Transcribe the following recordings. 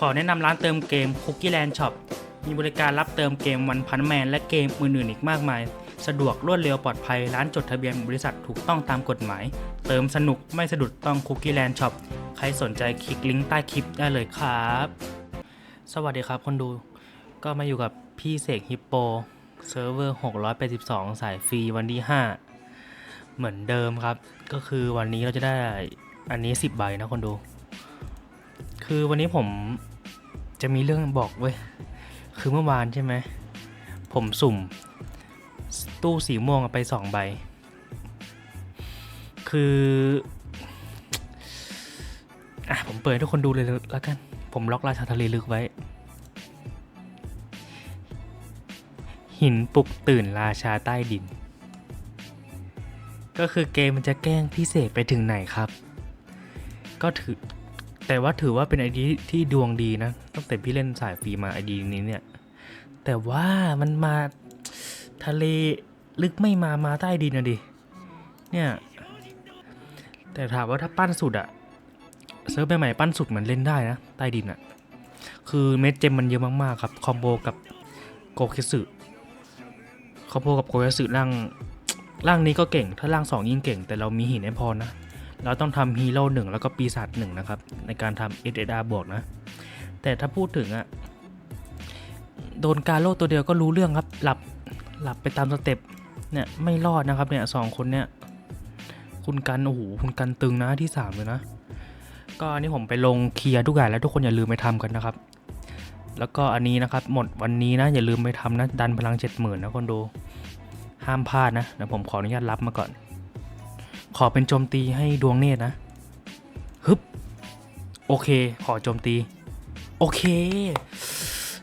ขอแนะนำร้านเติมเกม Cookie Land Shop มีบริการรับเติมเกมวันพันแมนและเกมอื่นๆอีกมากมาย สะดวกรวดเร็วปลอดภัย ร้านจดทะเบียนบริษัทถูกต้องตามกฎหมาย เติมสนุกไม่สะดุดต้อง Cookie Land Shop ใครสนใจคลิกลิงก์ใต้คลิปได้เลยครับ สวัสดีครับคนดู ก็มาอยู่กับพี่เสกฮิปโปเซิร์ฟเวอร์682 สายฟรีวันที่ 5 เหมือนเดิมครับ ก็คือวันนี้เราจะได้อันนี้ 10 ใบนะคนดู คือวันนี้ผมจะมีเรื่องบอกเว้ย คือเมื่อวานใช่ไหม ผมสุ่ม ตู้สีม่วงไปสองใบ คือ อะ ผมเปิดให้ทุกคนดูเลยแล้วกัน ผมล็อกราชาทะเลลึกไว้ หินปลุกตื่นราชาใต้ดิน ก็คือเกมมันจะแกล้งพิเศษไปถึงไหนครับ ก็ถือ แต่ว่าถือว่าเป็นไอดีที่ดวงดีนะ ตั้งแต่พี่เล่นสายฟรีมาไอดีนี้เนี่ย แต่ว่ามันมาทะเลลึกไม่มามาใต้ดินนะดิ เนี่ย แต่ถามว่าถ้าปั้นสุดอะเซิร์ฟใหม่ๆปั้นสุดมันเล่นได้นะ ใต้ดินอะคือเม็ดเจมมันเยอะมากๆครับ คอมโบกับโกเคสึคอมโบกับโกเคสึร่างร่างนี้ก็เก่ง ถ้าร่างสองยิ่งเก่ง แต่เรามีหินให้พอนะ เราต้องทำฮีโร่หนึ่งแล้วก็ปีศาจหนึ่งนะครับ ในการทำ SSR บวกนะ แต่ถ้าพูดถึงอะโดนการโลตัวเดียวก็รู้เรื่องครับหลับหลับไปตามสเต็ปเนี่ยไม่รอดนะครับเนี่ยสองคนเนี่ยคุณกันโอ้โหคุณกันตึงนะที่สามเลยนะ ก็อันนี้ผมไปลงเคลียร์ทุกอย่างแล้วทุกคนอย่าลืมไปทำกันนะครับ แล้วก็อันนี้นะครับหมดวันนี้นะอย่าลืมไปทำนะดันพลังเจ็ดหมื่นนะคนดูห้ามพลาดนะเดี๋ยวผมขออนุญาตรับมาก่อน ขอเป็นโจมตีให้ดวงเนตรนะ ฮึบ โอเค ขอโจมตี โอเค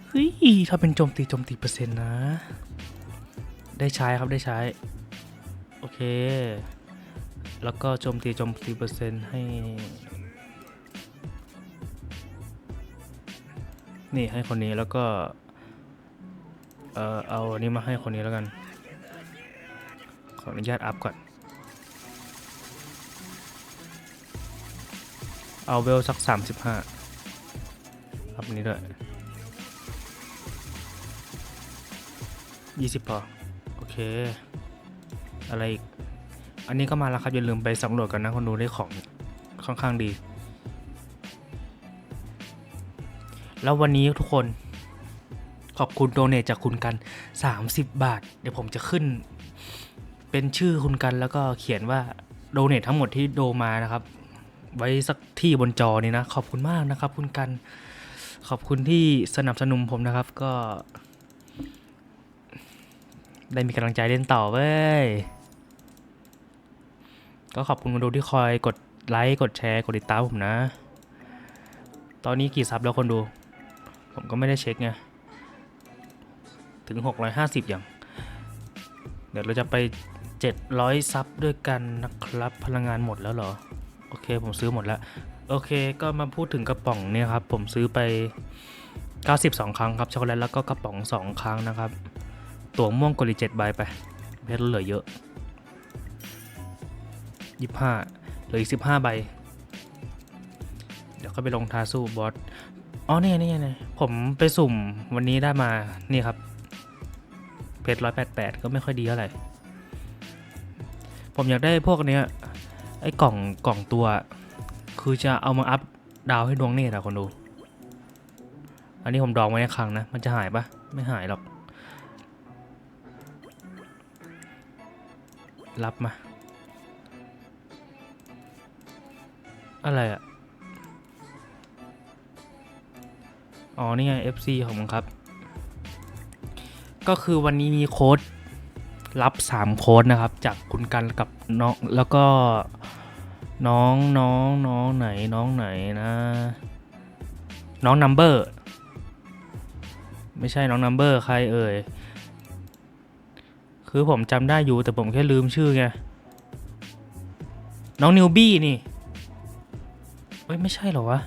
เฮ้ย ถ้าเป็นโจมตีโจมตีเปอร์เซ็นต์นะ ได้ใช้ครับได้ใช้ โอเค แล้วก็โจมตีโจมตีเปอร์เซ็นต์ให้ นี่ให้คนนี้แล้วก็ เออเอาอันนี้มาให้คนนี้แล้วกัน ขออนุญาตอัพก่อน เอาเวลสักสามสิบห้าอัพนี้ด้วยยี่สิบพอ โอเค อะไรอีก อันนี้ก็มาแล้วครับ อย่าลืมไปสำรวจกันนะคนดูได้ของค่อนข้างดี แล้ววันนี้ทุกคนขอบคุณโดเนทจากคุณกัน 30 บาท เดี๋ยวผมจะขึ้น เป็นชื่อคุณกันแล้วก็เขียนว่าโดเนททั้งหมดที่โดมานะครับ ไว้สักที่บนจอนี่นะ ขอบคุณมากนะครับ คุณกัน ขอบคุณที่สนับสนุนผมนะครับ ก็ ได้มีกำลังใจเล่นต่อเว้ย ก็ขอบคุณคนดูที่คอยกดไลค์ กดแชร์ กดติดตามผมนะ ตอนนี้กี่ซับแล้วคนดู ผมก็ไม่ได้เช็คไง ถึง 650 อย่าง เดี๋ยวเราจะไป 700 ซับด้วยกันนะครับ พลังงานหมดแล้วเหรอ โอเคผมซื้อหมดแล้ว โอเคก็มาพูดถึงกระป๋องเนี่ยครับ ผมซื้อไป 92 ครั้งครับช็อกโกแลตแล้วก็กระป๋อง 2 ครั้งนะครับ ตั๋วม่วงกดอีก7ใบไป เพชรเหลือเยอะ 25เหลืออีก 15 ใบ เดี๋ยวก็ไปลงทาสู้บอสอ๋อเนี่ยเนี่ยเนี่ยผมไปสุ่มวันนี้ได้มานี่ครับ เพชรร้อยแปดแปดก็ไม่ค่อยดีเท่าไหร่ ผมอยากได้พวกเนี้ย ไอ้กล่องกล่องตัว คือจะเอามาอัพดาวให้ดวงเนตรอะคนดู อันนี้ผมดองไว้ในคลังนะ มันจะหายปะไม่หายหรอก รับมา อะไรอะอ๋อ นี่ไง FC ของมึงครับ ก็คือวันนี้มีโค้ดรับ 3 โค้ดนะครับ จากคุณกันกับน้อง แล้วก็ น้องน้องน้องไหนน้องไหนนะ น้องนัมเบอร์ไม่ใช่น้องนัมเบอร์ใครเอ่ย คือผมจำได้อยู่แต่ผมแค่ลืมชื่อไง น้องนิวบี้นี่เอ้ย ไม่ใช่เหรอวะ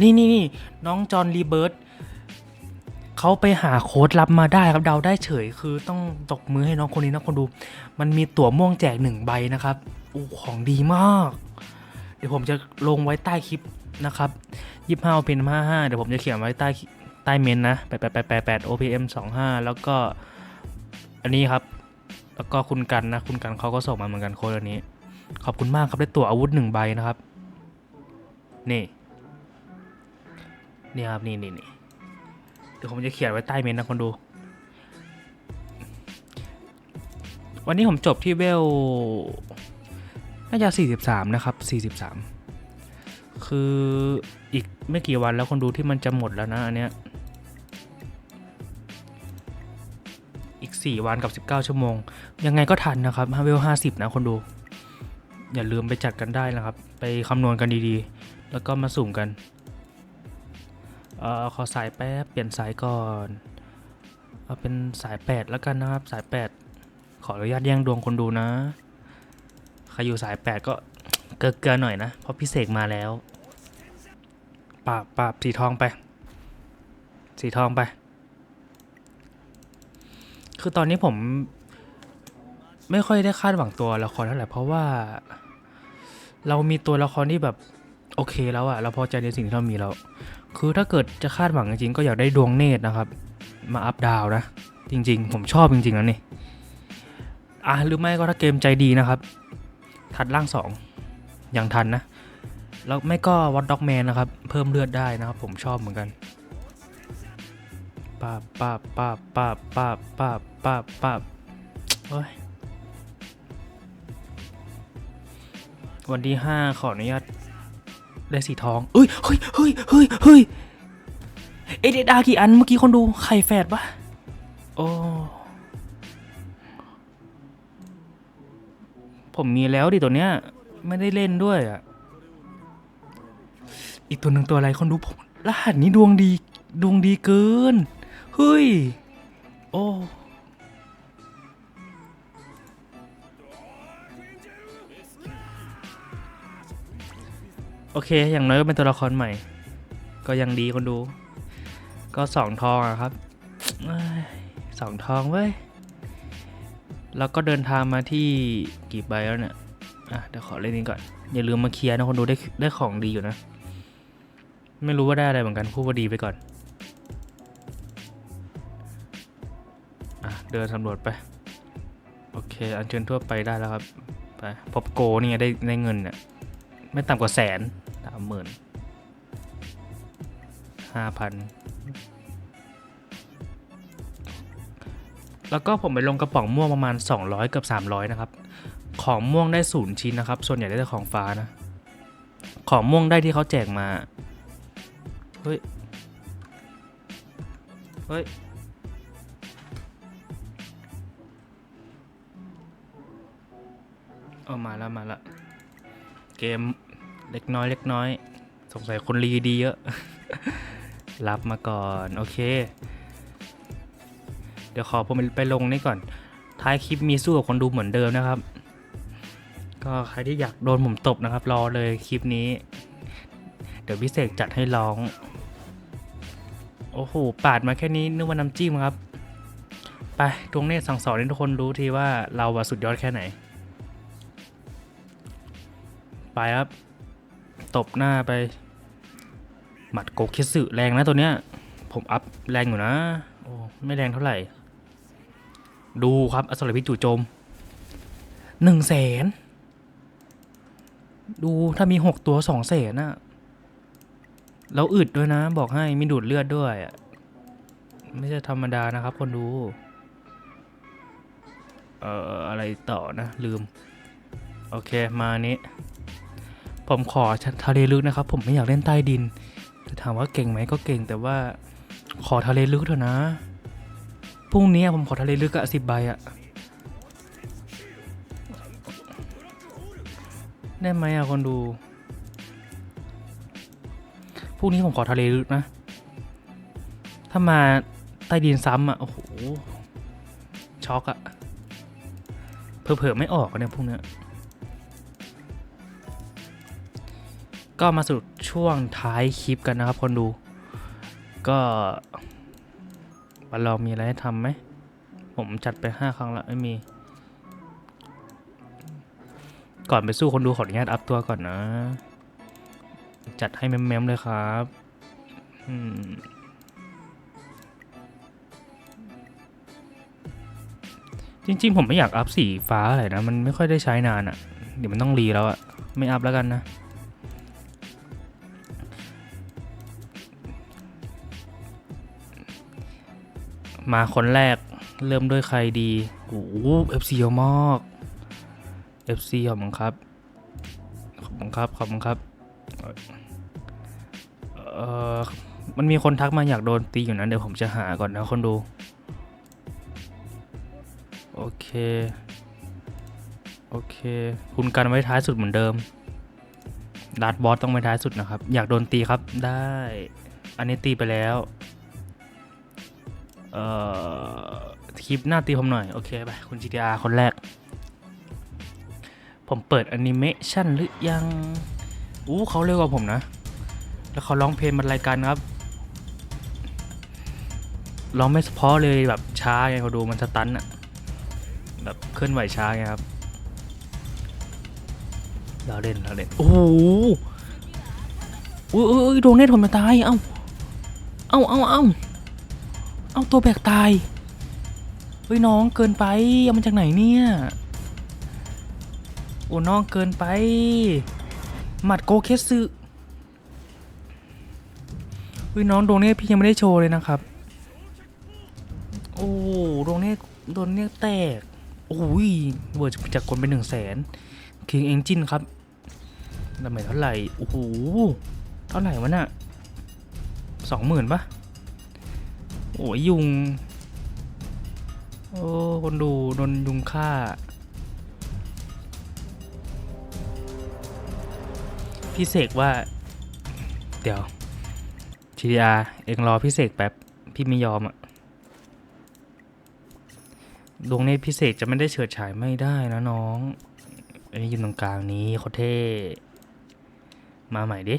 นี่นี่นี่น้องจอห์นรีเบิร์ต เขาไปหาโค้ดลับมาได้ครับเดาได้เฉย คือต้องตกมือให้น้องคนนี้นะคนดู มันมีตั๋วม่วงแจกหนึ่งใบนะครับโอ้ของดีมาก เดี๋ยวผมจะลงไว้ใต้คลิปนะครับยี่ห้าเป็นห้าห้าเดี๋ยวผมจะเขียนไว้ใต้ใต้เมนนะแปดแปดแปดแปดแปด OPM สองห้าแล้วก็อันนี้ครับ แล้วก็คุณกันนะคุณกันเขาก็ส่งมาเหมือนกันโค้ดอันนี้ ขอบคุณมากครับได้ตั๋วอาวุธหนึ่งใบนะครับนี่นี่ครับนี่นี่นี่ เดี๋ยวผมจะเขียนไว้ใต้เมนนะคนดู วันนี้ผมจบที่เวล น่าจะ 43 นะครับ 43 คืออีกไม่กี่วันแล้วคนดูที่มันจะหมดแล้วนะอันเนี้ย อีก 4 วันกับ 19 ชั่วโมง ยังไงก็ทันนะครับเวล 50 นะคนดู อย่าลืมไปจัดกันได้นะครับ ไปคำนวณกันดีๆ แล้วก็มาสุ่มกัน เอ่อขอสายแป๊บเปลี่ยนสายก่อนเอาเป็นสาย 8 แล้วกันนะครับ สาย 8 ขออนุญาตแย่งดวงคนดูนะใครอยู่สาย 8 ก็เกินเกินหน่อยนะ เพราะพี่เสกมาแล้วปราบปราบสีทองไป สีทองไป คือตอนนี้ผม ไม่ค่อยได้คาดหวังตัวละครเท่าไหร่เพราะว่า เรามีตัวละครที่แบบ โอเคแล้วอะเราพอใจในสิ่งที่เรามีแล้ว คือถ้าเกิดจะคาดหวังจริงๆก็อยากได้ดวงเนตรนะครับ มาอัพดาวนะ จริง ๆ ผมชอบจริงๆแล้วนี่อะหรือไม่ก็ถ้าเกมใจดีนะครับ ทัดล่างสองยังทันนะ แล้วไม่ก็วอตด็อกแมนนะครับ เพิ่มเลือดได้นะครับ ผมชอบเหมือนกันป้าบป้าบป้าบป้าบป้าบป้าบป้าบป้าบโอ้ยวันที่ห้าขออนุญาต ได้สีทองเอ้ยเฮ้ยเฮ้ยเฮ้ยเฮ้ยเอเดดากี่อันเมื่อกี้คนดูไข่แฝดปะโอ้ผมมีแล้วดิตัวเนี้ย ไม่ได้เล่นด้วยอะ อีกตัวหนึ่งตัวอะไรคนดูผมรหัสนี้ดวงดีดวงดีเกิน เฮ้ย โอ้ อเค อย่างน้อยก็เป็นตัวละครใหม่ ก็ยังดีคนดู ก็สองทองอะครับสองทองเว้ย แล้วก็เดินทางมาที่กี่ใบแล้วเนี่ย อะเดี๋ยวขอเล่นนี้ก่อน อย่าลืมมาเคลียร์นะคนดูได้ได้ของดีอยู่นะ ไม่รู้ว่าได้อะไรเหมือนกันพูดว่าดีไปก่อน อะเดินสำรวจไป โอเค อันเชิญทั่วไปได้แล้วครับ ไปพบโกนี่ไงได้ได้เงินเนี่ยไม่ต่ำกว่าแสนามหมื่นห้าพันแล้วก็ผมไปลงกระป๋องม่วงประมาณ 200เกือบ300 นะครับ ของม่วงได้ศูนย์ชิ้นนะครับ ส่วนใหญ่ได้แต่ของฟ้านะ ของม่วงได้ที่เขาแจกมา เฮ้ย เฮ้ย เอามาแล้วมาล้วเกม เล็กน้อยเล็กน้อย สงสัยคนรีดีเยอะ รับมาก่อน โอเค เดี๋ยวขอผมไปลงนี่ก่อน ท้ายคลิปมีสู้กับคนดูเหมือนเดิมนะครับ ก็ใครที่อยากโดนผมตบนะครับ รอเลยคลิปนี้ เดี๋ยวพิเศษจัดให้ร้อง โอ้โห ปาดมาแค่นี้นึกว่าน้ำจิ้มครับ ไปดวงเนตสั่งสอนให้ทุกคนรู้ทีว่าเราสุดยอดแค่ไหน ไปครับ ตบหน้าไป หมัดโกคิสึแรงนะตัวเนี้ย ผมอัพแรงอยู่นะ โอ้ไม่แรงเท่าไหร่ ดูครับอสรพิษจู่โจมหนึ่งแสนดูถ้ามีหกตัวสองแสนน่ะแล้วอึดด้วยนะ บอกให้มีดูดเลือดด้วยอะไม่ใช่ธรรมดานะครับ คนดู เอ่อ อะไรต่อนะ ลืม โอเคมานี้ ผมขอทะเลลึกนะครับ ผมไม่อยากเล่นใต้ดินแต่ถามว่าเก่งไหมก็เก่งแต่ว่าขอทะเลลึกเถอะนะพรุ่งนี้ผมขอทะเลลึกอะสิบใบอะได้ไหมอะคนดูพรุ่งนี้ผมขอทะเลลึกนะ ถ้ามาใต้ดินซ้ำอะโอ้โหช็อกอะเผลอๆไม่ออกเนี่ยพวกเนี้ย ก็มาสรุปช่วงท้ายคลิปกันนะครับคนดู ก็วันเรามีอะไรให้ทำไหม ผมจัดไปห้าครั้งแล้วไม่มี ก่อนไปสู้คนดูขออนุญาตอัพตัวก่อนนะ จัดให้แมมๆเลยครับอืมจริง ๆ ผมไม่อยากอัพสีฟ้าอะไรนะ มันไม่ค่อยได้ใช้นานอะ่ะ เดี๋ยวมันต้องรีแล้วอะ่ะ ไม่อัพแล้วกันนะ มาคนแรกเริ่มด้วยใครดีโอ้เอฟซีเยอะมาก FC ขอบคุณครับ ขอบคุณครับ ขอบคุณครับ เอ่อมันมีคนทักมาอยากโดนตีอยู่นะ เดี๋ยวผมจะหาก่อนนะคนดู โอเค โอเค คุณกันไว้ท้ายสุดเหมือนเดิมดัดบอสต้องไว้ท้ายสุดนะครับ อยากโดนตีครับ ได้ อันนี้ตีไปแล้ว เอ่อคลิปหน้าตีผมหน่อย โอเคไปคุณ GTR คนแรก ผมเปิดแอนิเมชันหรือยัง อู้เขาเร็วกว่าผมนะ แล้วเขาร้องเพลงมันรายการครับร้องไม่เฉพาะเลยแบบช้าไงเขาดูมันสตันอะแบบเคลื่อนไหวช้าไงครับเราเล่นเราเล่นโอ้โหอุ้ยโดนเน็ตผมจะตาย เอ้า เอ้าเอ้าเอ้า เอาตัวแบกตาย เฮ้ยน้องเกินไป เอามาจากไหนเนี่ย โอ้น้องเกินไป หมัดโกเคสึเฮ้ยน้องโดนเนี่ยพี่ยังไม่ได้โชว์เลยนะครับ โอ้โดนเนี่ยโดนเนี่ยแตก โอ้ยเวิร์ดจากคนเป็นหนึ่งแสนคิงเอนจินครับดาเมจเท่าไหร่ โอ้โห เท่าไหร่วะน่ะสองหมื่นปะ โอ้ยยุง โอ้ คนดูโดนยุงฆ่า พี่เสกว่า เดี๋ยวทีดีอาเองรอพี่เสกแป๊บ พี่ไม่ยอมอะดวงเนตรพิเศษจะไม่ได้เฉิดฉายไม่ได้นะน้อง อันนี้ยืนตรงกลางนี้โคตรเท่ มาใหม่ดิ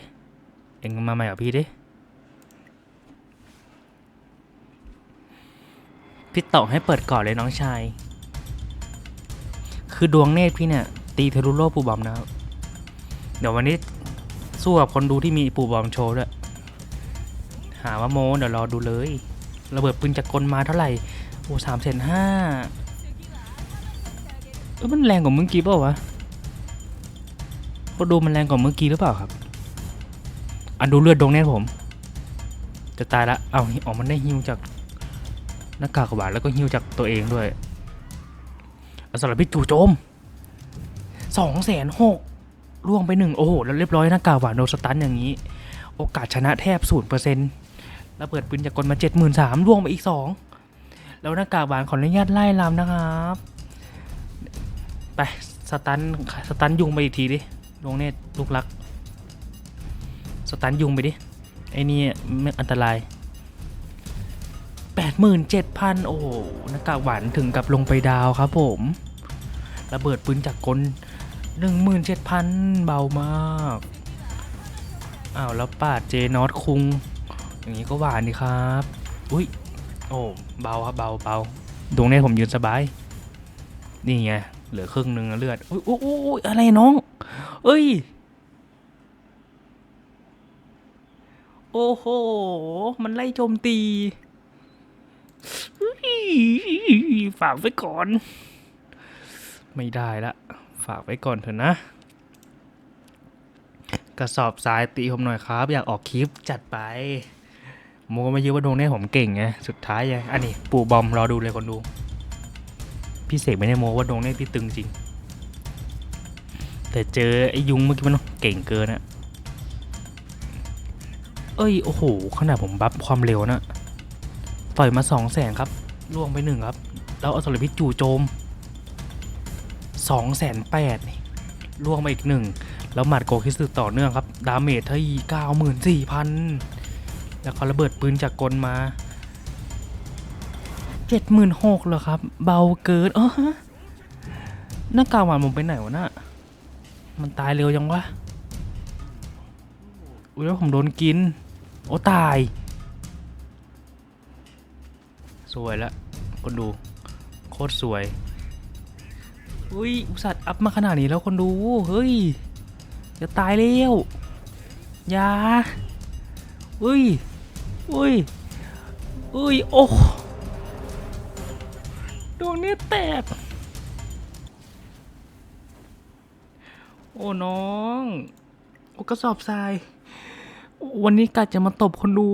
เองมาใหม่กับพี่ดิ พี่ต่อให้เปิดก่อนเลยน้องชาย คือดวงเนตรพี่เนี่ย ตีเทรุโลปูบอมนะครับ เดี๋ยววันนี้สู้กับคนดูที่มีปูบอมโชว์ด้วย หาว่าโมเดี๋ยวรอดูเลย ระเบิดปืนจากกลมาเท่าไหร่ โอ้สามเซนห้าเออมันแรงกว่าเมื่อกี้เปล่าวะก็ดูมันแรงกว่าเมื่อกี้หรือเปล่าครับอันดูเลือดดวงเนตรผม จะตายละ เอาออกมันได้ฮิวจาก หน้ากากหวานแล้วก็ฮิวจากตัวเองด้วยเอาสำหรับพี่จู่โจมสองแสนหกล่วงไปหนึ่งโอ้โห แล้วเรียบร้อยหน้ากากหวานโดนสตันอย่างนี้ โอกาสชนะแทบศูนย์เปอร์เซ็นต์ระเบิดปืนจากกลมาเจ็ดหมื่นสามล่วงไปอีกสองแล้วหน้ากากหวานขออนุญาตไล่ลำนะครับไปสตันสตันยุงไปอีกทีดิดวงเนตลูกรัก สตันยุงไปดิไอ้นี่ไม่อันตราย 87,000 โอ้โหนากาหวานถึงกับลงไปดาวครับผมระเบิดปืนจากกล17,000 เบามากอ้าวแล้วปาดเจนอตคุง อย่างนี้ก็หวานดีครับ อุ้ยโอ้เบาครับเบาเบาดวงนี้ผมยืนสบาย นี่ไงเหลือครึ่งหนึ่งเลือดอุ้ยอุ้ยอุ้ยอะไรน้อง เอ้ยโอ้โห มันไล่โจมตี ฝากไว้ก่อน ไม่ได้ละ ฝากไว้ก่อนเถอะนะ กระสอบทรายตีผมหน่อยครับ อยากออกคลิปจัดไปโมก็ไม่เยอะว่าดวงนี้ผมเก่งไงสุดท้ายยังอันนี้ปู่บอมรอดูเลยคนดู พี่เสกไม่ได้โมว่าดวงนี้พี่ตึงจริง แต่เจอไอ้ยุงเมื่อกี้มันเก่งเกินอะเอ้ย โอ้โห ขนาดผมบัฟความเร็วนะ ต่อยมาสองแสนครับ ล่วงไปหนึ่งครับ แล้วเอาสรพิษจู่โจมสองแสนแปดนี่ล่วงไปอีกหนึ่งแล้วหมัดโกคิสึต่อเนื่องครับ ดาเมจที่เก้าหมื่นสี่พันแล้วเขาระเบิดปืนจากกลมาเจ็ดหมื่นหกเหรอครับ เบาเกินเออฮะหน้ากากหวานผมไปไหนวะน่ะมันตายเร็วยังวะ อุ้ยแล้วผมโดนกิน โอ้ตาย สวยละคนดู โคตรสวย อุ้ย อุตส่าห์อัพมาขนาดนี้แล้วคนดู เฮ้ย จะตายแล้วยาอุ้ย อุ้ย อุ้ย โอ้ดวงนี้แตก โอ้ น้องโอ้กระสอบทราย วันนี้กะจะมาตบคนดู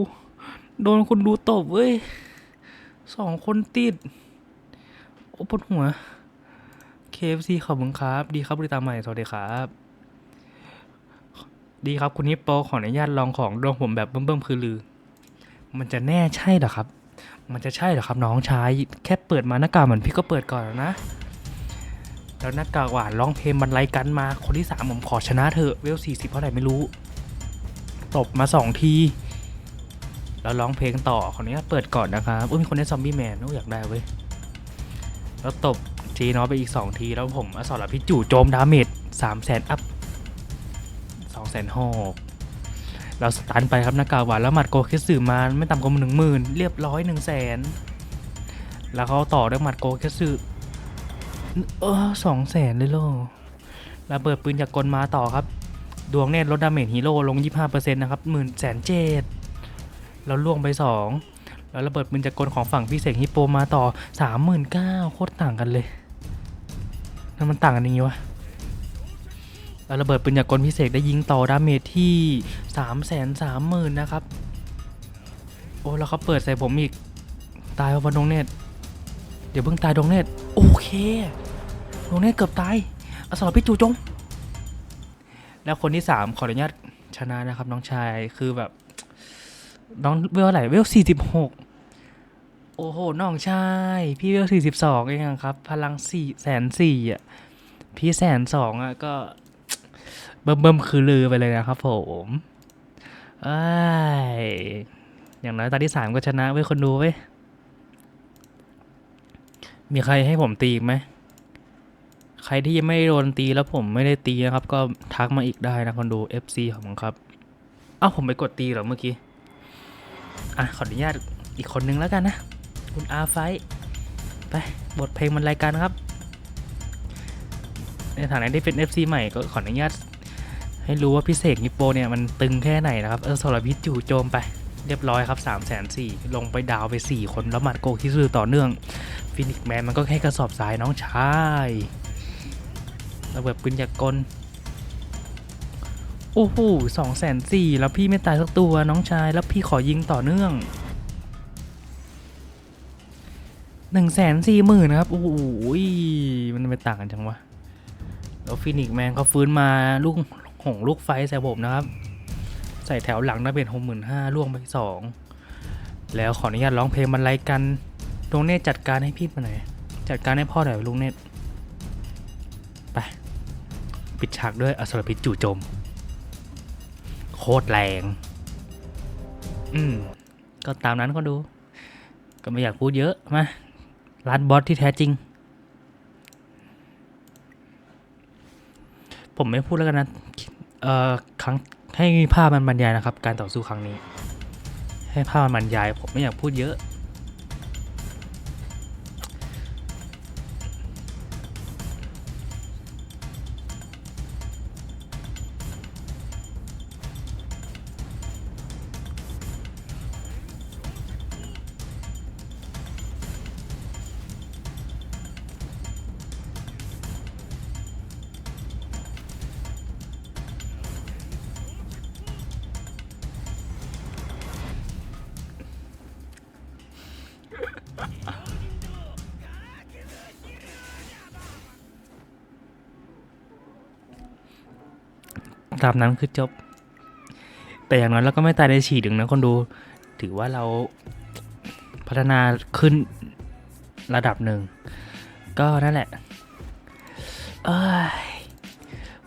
โดนคนดูตบเว้ย สองคนติด โอ้ปวดหัว KFC ขอบคุณครับ ดีครับบริตาใหม่ สวัสดีครับ ดีครับคุณนิปโปขออนุญาตลองของดวงผมแบบเบิ่มๆคือลือ มันจะแน่ใช่เหรอครับ มันจะใช่เหรอครับ น้องชาย แค่เปิดมาหน้ากากเหมือนพี่ก็เปิดก่อนแล้วนะ แล้วหน้ากากหวานร้องเพลงบรรลัยกันมา คนที่สามผมขอชนะเถอะเวลสี่สิบเท่าไหร่ไม่รู้ ตบมาสองที แล้วร้องเพลงต่อขออนุญาตเปิดก่อนนะครับอุ้ยมีคนได้ซอมบี้แมนโอ้ยอยากได้เว้ยแล้วตบจีนอไปอีก 2 ทีแล้วผมอสรพิษจู่โจมดาเมจ3 0 0แสนอัพ2แสนหกเราสตันไปครับน้ากาหวาแล้วหมัดโกเคสึมาไม่ต่ำกว่าหนึ่งหมื่นเรียบร้อยหนึ่งแสนแล้วเขาต่อด้วยหมัดโกเคสึเออสองแสนเลยเหรอแล้วเปิดปืนจากกลมาต่อครับ ดวงเนตรลดดาเมจฮีโร่ลง 25%นะครับหมื่นแสนเจ็ด แล้วล่วงไป 2 แล้วระเบิดปืนจากกลของฝั่งพี่เสกฮิปโปมาต่อ 39,000โคตรต่างกันเลยนั่นมันต่างกันยังไงวะแล้วระเบิดปืนจากกลพิเศษได้ยิงต่อดาเมจที่ 3 3 0 0 0 0นะครับ โอ้แล้วเขาเปิดใส่ผมอีก ตายเพราะว่าดงเนตเดี๋ยวเพิ่งตายดงเนตโอเคดงเนตเกือบตายอสรพิจูจมแล้วคนที่ 3 ขออนุญาตชนะนะครับน้องชายคือแบบ น้องเวลไหร่เวลสี่สิบหกโอ้โห น้องชาย พี่เวลสี่สิบสองเองครับ พลังสี่แสนสี่อะ พี่แสนสองอะ ก็ เบิ่มเบิ่มคือลือไปเลยนะครับผมไอ้อย่างน้อยตอนที่สามก็ชนะไว้ยคนดูเว้ย มีใครให้ผมตีอีกไหม ใครที่ยังไม่โดนตีแล้วผมไม่ได้ตีนะครับ ก็ทักมาอีกได้นะคนดู FC ของผมครับ เอ้าผมไปกดตีเหรอเมื่อกี้ อะขออนุญาตอีกคนนึงแล้วกันนะ คุณอาไฟไปบทเพลงมันรายการครับ ในฐานะที่เป็น FC ใหม่ก็ขออนุญาตให้รู้ว่าพิเศษนิปโปเนี่ยมันตึงแค่ไหนนะครับ เออสรพิษจู่โจมไปเรียบร้อยครับ3ามแสนสี่ลงไปดาวไป 4 คนแล้วหมัดโกที่ซื่อต่อเนื่องฟินิกแมนมันก็แค่กระสอบทรายน้องชายระเบิดปืนจากกล โอ้โหสองแสนสี่แล้วพี่ไม่ตายสักตัวน้องชาย แล้วพี่ขอยิงต่อเนื่องหนึ่งแสนสี่หมื่นครับ โอ้โหมันไม่ต่างกันจังวะ แล้วฟินิกแมนเขาฟื้นมาลูกหงลูกไฟใส่ผมนะครับ ใส่แถวหลังนะเป็นหกหมื่นห้าล่วงไปสองแล้วขออนุญาตร้องเพลงบรรลัยกันลุงเนตจัดการให้พี่มาหน่อย จัดการให้พ่อหน่อยลุงเนตไป ปิดฉากด้วยอสรพิษจู่โจม คตรแรง อืม ก็ตามนั้นก็ดู ก็ไม่อยากพูดเยอะมาร้านบอสที่แท้จริง ผมไม่พูดแล้วกันนะ เอ่อครั้งให้ภาพมันบรรยายนะครับ การต่อสู้ครั้งนี้ ให้ภาพมันบรรยาย ผมไม่อยากพูดเยอะ ตามนั้นคือจบ แต่อย่างน้อยเราก็ไม่ตายในฉีดหนึ่งนะคนดู ถือว่าเราพัฒนาขึ้นระดับหนึ่ง ก็นั่นแหละ เอ้ย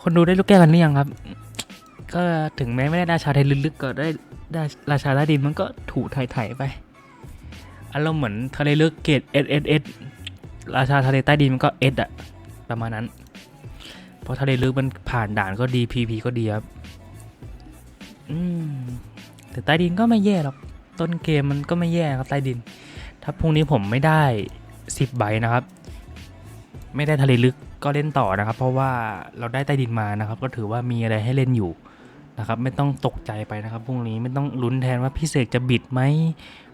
คนดูได้ลูกแก้วกันหรือยังครับ ก็ถึงแม้ไม่ได้ราชาไทยลึกๆก็ได้ได้ราชาใต้ดินมันก็ถูไถ่ๆไปอารมณ์เหมือนทะเลลึกเกรดเอสเอสเอสราชาทะเลใต้ดินมันก็เอสอะประมาณนั้น ราะทะเลลึกมันผ่านด่านก็ดีพีพีก็ดีครับ อืม แต่ใต้ดินก็ไม่แย่หรอก ต้นเกมมันก็ไม่แย่ครับใต้ดิน ถ้าพรุ่งนี้ผมไม่ได้สิบใบนะครับ ไม่ได้ทะเลลึกก็เล่นต่อนะครับ เพราะว่าเราได้ใต้ดินมานะครับ ก็ถือว่ามีอะไรให้เล่นอยู่นะครับ ไม่ต้องตกใจไปนะครับพรุ่งนี้ไม่ต้องลุ้นแทนว่าพี่เสกจะบิดไหม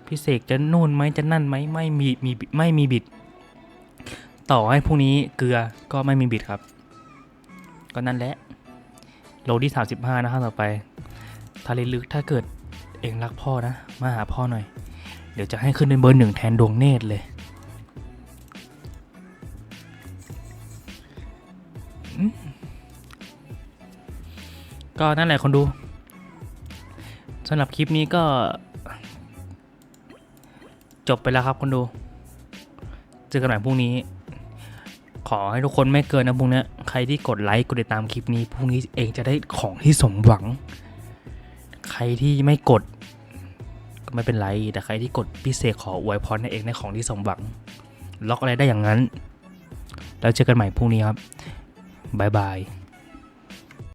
พี่เสกจะนู่นไหมจะนั่นไหมไม่มีมีไม่มีบิด ต่อให้พรุ่งนี้เกลือก็ไม่มีบิดครับ ก็นั่นแหละ โลที่ 35 นะครับต่อไป ทะเลลึกถ้าเกิดเองรักพ่อนะ มาหาพ่อหน่อย เดี๋ยวจะให้ขึ้นเป็นเบอร์หนึ่งแทนดวงเนตรเลย ก็นั่นแหละคนดูสำหรับคลิปนี้ก็ จบไปแล้วครับคนดู เจอกันใหม่พรุ่งนี้ ขอให้ทุกคนไม่เกินนะพรุ่งนี้ รที่กดไลค์กดติดตามคลิปนี้พรุ่งนี้เองจะได้ของที่สมหวัง ใครที่ไม่กดก็ไม่เป็นไร แต่ใครที่กดพิเศษขออวยพรในเองในของที่สมหวัง ล็อกอะไรได้อย่างนั้น แล้วเจอกันใหม่พรุ่งนี้ครับบายบาย